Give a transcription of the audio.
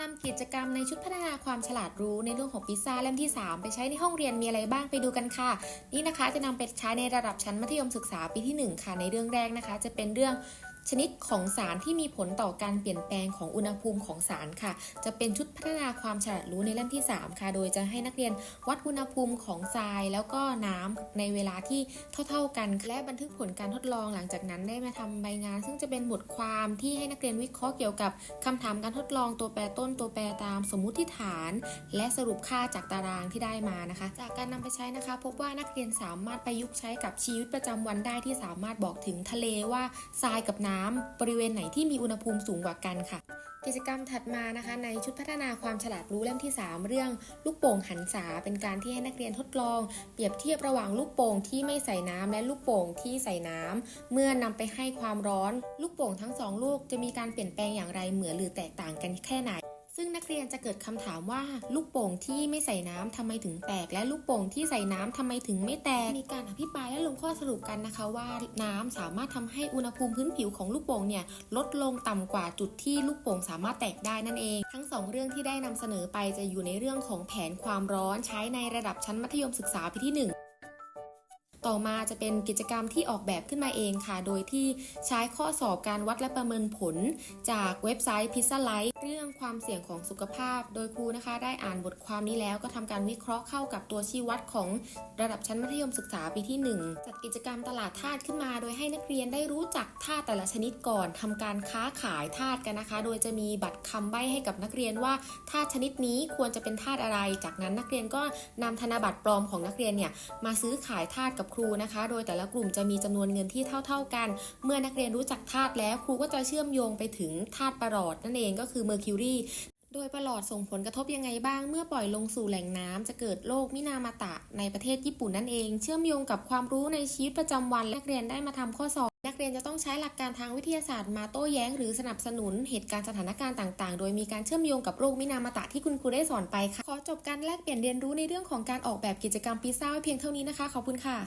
นำกิจกรรมในชุดพัฒนาความฉลาดรู้ในเรื่องของพิซซ่าเล่มที่ 3 ไปใช้ในห้องเรียนมีอะไรบ้างไปดูกันค่ะ นี่นะคะจะนำไปใช้ในระดับชั้นมัธยมศึกษาปีที่ 1 ค่ะ ในเรื่องแรกนะคะ จะเป็นเรื่อง ชนิดของสารที่มีผลต่อการเปลี่ยนแปลงของอุณหภูมิของสารค่ะ จะเป็นชุดพัฒนาความฉลาดรู้ในเล่มที่ 3 ค่ะ โดยจะให้นักเรียนวัดอุณหภูมิของทราย แล้วก็น้ำในเวลาที่เท่า ๆกัน และบันทึกผลการทดลองหลังจากนั้นได้มาทำใบงาน ซึ่งจะเป็นบทความที่ให้นักเรียนวิเคราะห์เกี่ยวกับคำถามการทดลองตัวแปรต้นตัวแปรตามสมมุติฐาน และสรุปค่าจากตารางที่ได้มานะคะ จากการนำไปใช้นะคะ พบว่านักเรียนสามารถประยุกต์ใช้กับชีวิตประจำวันได้ที่สามารถบอกถึงทะเลว่าทรายกับน้ำบริเวณไหนที่มีอุณหภูมิสูงกว่ากันค่ะ กิจกรรมถัดมานะคะ ในชุดพัฒนาความฉลาดรู้เล่มที่ 3 เรื่องลูกโป่งหันษาเป็นการที่ให้นักเรียนทดลอง เปรียบเทียบระหว่างลูกโป่งที่ไม่ใส่น้ำและลูกโป่งที่ใส่น้ำเมื่อนำไปให้ความร้อน ลูกโป่งทั้งสองลูกจะมีการเปลี่ยนแปลงอย่างไรเหมือนหรือแตกต่างกันแค่ไหน ซึ่งนักเรียนจะเกิดคำถามว่าลูกโป่งที่ไม่ใส่น้ำทำไมถึงแตก และลูกโป่งที่ใส่น้ำทำไมถึงไม่แตก มีการอภิปรายและลงข้อสรุปกันนะคะว่าน้ำสามารถทำให้อุณหภูมิพื้นผิวของลูกโป่งเนี่ยลดลงต่ำกว่าจุดที่ลูกโป่งสามารถแตกได้นั่นเอง ทั้งสองเรื่องที่ได้นำเสนอไปจะอยู่ในเรื่องของแผนความร้อนใช้ในระดับชั้นมัธยมศึกษาปีที่หนึ่ง ต่อมาจะเป็นกิจกรรมที่ออกแบบขึ้นมาเองค่ะ โดยที่ใช้ข้อสอบการวัดและประเมินผล จากเว็บไซต์ Pizza Light เรื่องความเสี่ยงของสุขภาพ โดยครูนะคะ ได้อ่านบทความนี้แล้วก็ทำการวิเคราะห์เข้ากับตัวชี้วัดของระดับชั้นมัธยมศึกษาปีที่ 1 จัดกิจกรรมตลาดธาตุขึ้นมา โดยให้นักเรียนได้รู้จักธาตุแต่ละชนิดก่อนทำการค้าขายธาตุกันนะคะ โดยจะมีบัตรคำใบ้ให้กับนักเรียนว่าธาตุชนิดนี้ควรจะเป็นธาตุอะไร จากนั้นนักเรียนก็นำธนบัตรปลอมของนักเรียนเนี่ยมาซื้อขายธาตุกับครูนะคะ โดยแต่ละกลุ่มจะมีจำนวนเงินที่เท่า ๆกัน เมื่อนักเรียนรู้จักธาตุแล้วครูก็จะเชื่อมโยงไปถึงธาตุประหลอดนั่นเองก็คือเมอร์คิวรีโดยประหลอดส่งผลกระทบยังไงบ้าง เมื่อปล่อยลงสู่แหล่งน้ำจะเกิดโรคมินามาตะในประเทศญี่ปุ่นนั่นเอง เชื่อมโยงกับความรู้ในชีวิตประจำวันนักเรียนได้มาทำข้อสอบ นักเรียนจะต้องใช้หลักการทางวิทยาศาสตร์มาโต้แย้งหรือสนับสนุนเหตุการณ์สถานการณ์ต่างๆ โดยมีการเชื่อมโยงกับโรคมินามาตะที่คุณครูได้สอนไปค่ะขอจบการแลกเปลี่ยนเรียนรู้ในเรื่องของการออกแบบกิจกรรมพิซซ่าไว้เพียงเท่านี้นะคะขอบคุณค่ะ